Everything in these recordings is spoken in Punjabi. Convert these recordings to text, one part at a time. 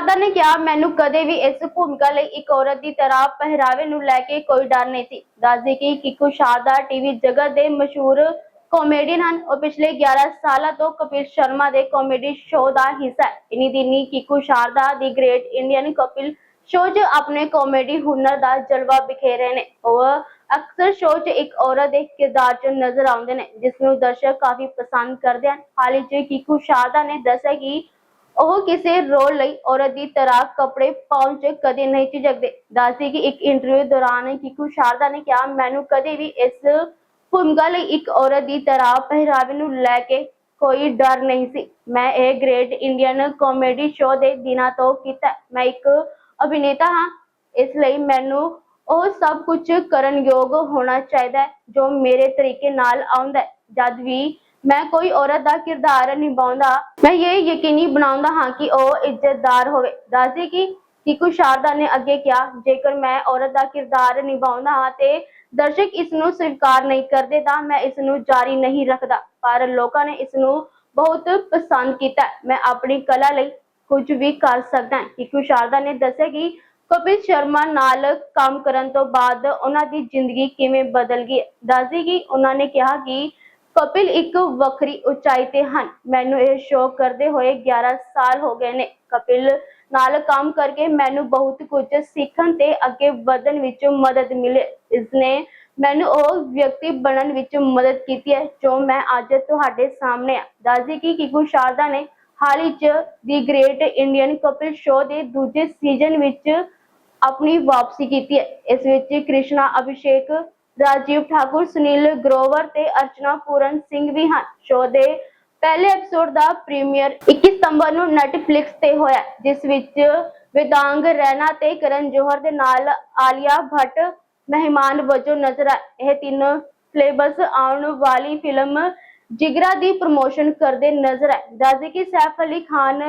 ਸ਼ਾਰਦਾ ਨੇ ਕਿਹਾ, ਮੈਨੂੰ ਕਦੇ ਵੀ ਇਸ ਭੂਮਿਕਾ ਲਈ ਇੱਕ ਔਰਤ ਦੀ ਤਰ੍ਹਾਂ ਪਹਿਰਾਵੇ ਨੂੰ ਲੈ ਕੇ ਕੋਈ ਡਰ ਨਹੀਂ ਸੀ। ਦੱਸਦੇ ਕਿ ਕਿਕੂ ਸ਼ਾਰਦਾ ਟੀਵੀ ਜਗਤ ਦੇ ਮਸ਼ਹੂਰ ਕਾਮੇਡੀਅਨ ਹਨ। ਉਹ ਪਿਛਲੇ 11 ਸਾਲਾਂ ਤੋਂ ਕਪਿਲ ਸ਼ਰਮਾ ਦੇ ਕਾਮੇਡੀ ਸ਼ੋਅ ਦਾ ਹਿੱਸਾ ਹੈ। ਇਨੀ ਦਿਨੀ Kiku Sharda the great Indian Kapil show 'ਚ ਆਪਣੇ ਕਾਮੇਡੀ ਹੁਨਰ ਦਾ ਜਲਵਾ ਬਿਖੇਰ ਰਹੇ ਨੇ। ਉਹ ਅਕਸਰ ਸ਼ੋਅ 'ਚ ਇੱਕ ਔਰਤ ਦੇ ਕਿਰਦਾਰ 'ਚ ਨਜ਼ਰ ਆਉਂਦੇ ਨੇ, ਜਿਸ ਨੂੰ ਦਰਸ਼ਕ ਕਾਫੀ ਪਸੰਦ ਕਰਦੇ ਹਨ। ਹਾਲ ਹੀ 'ਚ ਕਿਕੂ ਸ਼ਾਰਦਾ ਨੇ ਦੱਸਿਆ ਕਿ ਉਹ ਕਿਸੇ ਰੋਲ ਲਈ ਔਰਤ ਦੀ ਤਰ੍ਹਾਂ ਕੱਪੜੇ ਪਾਉਣ 'ਚ ਕਦੇ ਨਹੀਂ ਝਿਜਕਦੇ। ਦੱਸਦੀ ਕਿ ਇੱਕ ਇੰਟਰਵਿਊ ਦੌਰਾਨ ਕਿਕੂ ਸ਼ਾਰਦਾ ਨੇ ਕਿਹਾ, ਮੈਨੂੰ ਕਦੇ ਵੀ ਇਸ ਭੂਮਿਕਾ ਲਈ ਇੱਕ ਔਰਤ ਦੀ ਤਰ੍ਹਾਂ ਪਹਿਰਾਵੇ ਨੂੰ ਲੈ ਕੇ ਕੋਈ ਡਰ ਨਹੀਂ ਸੀ। ਮੈਂ ਇਹ ਗ੍ਰੇਟ ਇੰਡੀਅਨ ਕਾਮੇਡੀ ਸ਼ੋਅ ਦੇ ਦਿਨਾਂ ਤੋਂ ਕੀਤਾ ਮੈਂ ਇੱਕ ਅਭਿਨੇਤਾ ਹਾਂ। ਇਸ ਲਈ ਮੈਨੂੰ ਉਹ ਸਭ ਕੁਝ ਕਰਨ ਯੋਗ ਹੋਣਾ ਚਾਹੀਦਾ ਹੈ ਜੋ ਮੇਰੇ ਤਰੀਕੇ ਨਾਲ ਆਉਂਦਾ ਹੈ। ਜਦ ਵੀ ਮੈਂ ਕੋਈ ਔਰਤ ਦਾ ਕਿਰਦਾਰ ਨਿਭਾਉਂਦਾ, ਮੈਂ ਇਹ ਯਕੀਨੀ ਬਣਾਉਂਦਾ ਹਾਂ ਕਿ ਉਹ ਇੱਜ਼ਤਦਾਰ ਹੋਵੇ। ਦੱਸਦੀ ਕਿ ਕਿਕੂ ਸ਼ਾਰਦਾ ਨੇ ਅੱਗੇ ਕਿਹਾ, ਜੇਕਰ ਮੈਂ ਔਰਤ ਦਾ ਕਿਰਦਾਰ ਨਿਭਾਉਂਦਾ ਹਾਂ ਤੇ ਦਰਸ਼ਕ ਇਸ ਨੂੰ ਸਵੀਕਾਰ ਨਹੀਂ ਕਰਦੇ ਤਾਂ ਮੈਂ ਇਸ ਨੂੰ ਜਾਰੀ ਨਹੀਂ ਰੱਖਦਾ। ਪਰ ਲੋਕਾਂ ਨੇ ਇਸ ਨੂੰ ਬਹੁਤ ਪਸੰਦ ਕੀਤਾ। ਮੈਂ ਆਪਣੀ ਕਲਾ ਲਈ ਕੁਝ ਵੀ ਕਰ ਸਕਦਾ ਹਾਂ। ਸ਼ਾਰਦਾ ਨੇ ਦੱਸਿਆ ਕਿ ਕਪਿਲ ਸ਼ਰਮਾ ਨਾਲ ਕੰਮ ਕਰਨ ਤੋਂ ਬਾਅਦ ਉਹਨਾਂ ਦੀ ਜ਼ਿੰਦਗੀ ਕਿਵੇਂ ਬਦਲ ਗਈ। ਹੈ। ਦੱਸਦੀ ਕਿ ਉਹਨਾਂ ਨੇ ਕਿਹਾ ਕਿ ਕਪਿਲ ਇੱਕ ਵੱਖਰੀ ਉਚਾਈ ਤੇ ਹਨ। ਮੈਨੂੰ ਇਹ ਸ਼ੋਅ ਕਰਦੇ ਹੋਏ 11 ਸਾਲ ਹੋ ਗਏ ਨੇ। ਕਪਿਲ ਨਾਲ ਕੰਮ ਕਰਕੇ ਮੈਨੂੰ ਬਹੁਤ ਕੁਝ ਸਿੱਖਣ ਤੇ ਅੱਗੇ ਵਧਣ ਵਿੱਚ ਮਦਦ ਮਿਲੇ। ਇਸਨੇ ਮੈਨੂੰ ਉਹ ਵਿਅਕਤੀ ਬਣਨ ਵਿੱਚ ਮਦਦ ਕੀਤੀ ਹੈ ਜੋ ਮੈਂ ਅੱਜ ਤੁਹਾਡੇ ਸਾਹਮਣੇ ਆ ਦੱਸਦੀ ਕਿ ਕਿਕੂ ਸ਼ਾਰਦਾ ਨੇ ਹਾਲ ਹੀ ਚ the great Indian Kapil show ਦੇ ਦੂਜੇ ਸੀਜ਼ਨ ਵਿੱਚ ਆਪਣੀ ਵਾਪਸੀ ਕੀਤੀ ਹੈ। ਇਸ ਵਿੱਚ ਕ੍ਰਿਸ਼ਨਾ ਅਭਿਸ਼ੇਕ ਰਾਜੀਵ ਠਾਕੁਰ, ਸੁਨੀਲ ਗਰੋਵਰ ਤੇ ਅਰਚਨਾ ਪੂਰਨ ਸਿੰਘ ਵੀ ਹਨ। ਸ਼ੋਅ ਦੇ ਪਹਿਲੇ ਐਪੀਸੋਡ ਦਾ ਪ੍ਰੀਮੀਅਰ 21 ਸਤੰਬਰ ਨੂੰ ਨੈਟਫਲਿਕਸ ਤੇ ਹੋਇਆ ਜਿਸ ਵਿੱਚ ਵਿਦਾਂਗ ਰੈਨਾ ਤੇ ਕਰਨ ਜੋਹਰ ਦੇ ਨਾਲ ਆਲੀਆ ਭੱਟ ਮਹਿਮਾਨ ਵਜੋਂ ਨਜ਼ਰ ਆਏ। ਇਹ ਤਿੰਨ ਫਲੇਬਸ ਆਉਣ ਵਾਲੀ ਫਿਲਮ ਜਿਗਰਾ ਦੀ ਪ੍ਰਮੋਸ਼ਨ ਕਰਦੇ ਨਜ਼ਰ ਆਏ। ਦੱਸਦੇ ਕਿ ਸੈਫ ਅਲੀ ਖਾਨ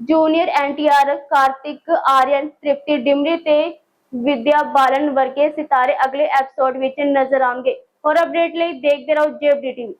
ਜੂਨੀਅਰ ਐਨਟੀਆਰ ਕਾਰਤਿਕ ਆਰੀਅਨ, ਤ੍ਰਿਪਤੀ ਡਿਮਰੀ ਤੇ ਵਿਦਿਆ ਬਾਲਨ ਵਰਗੇ ਸਿਤਾਰੇ ਅਗਲੇ ਐਪੀਸੋਡ ਵਿੱਚ ਨਜ਼ਰ ਆਉਣਗੇ। ਹੋਰ ਅਪਡੇਟ ਲਈ ਦੇਖਦੇ ਰਹੋ ਜੇਬਡੀ ਟੀਵੀ।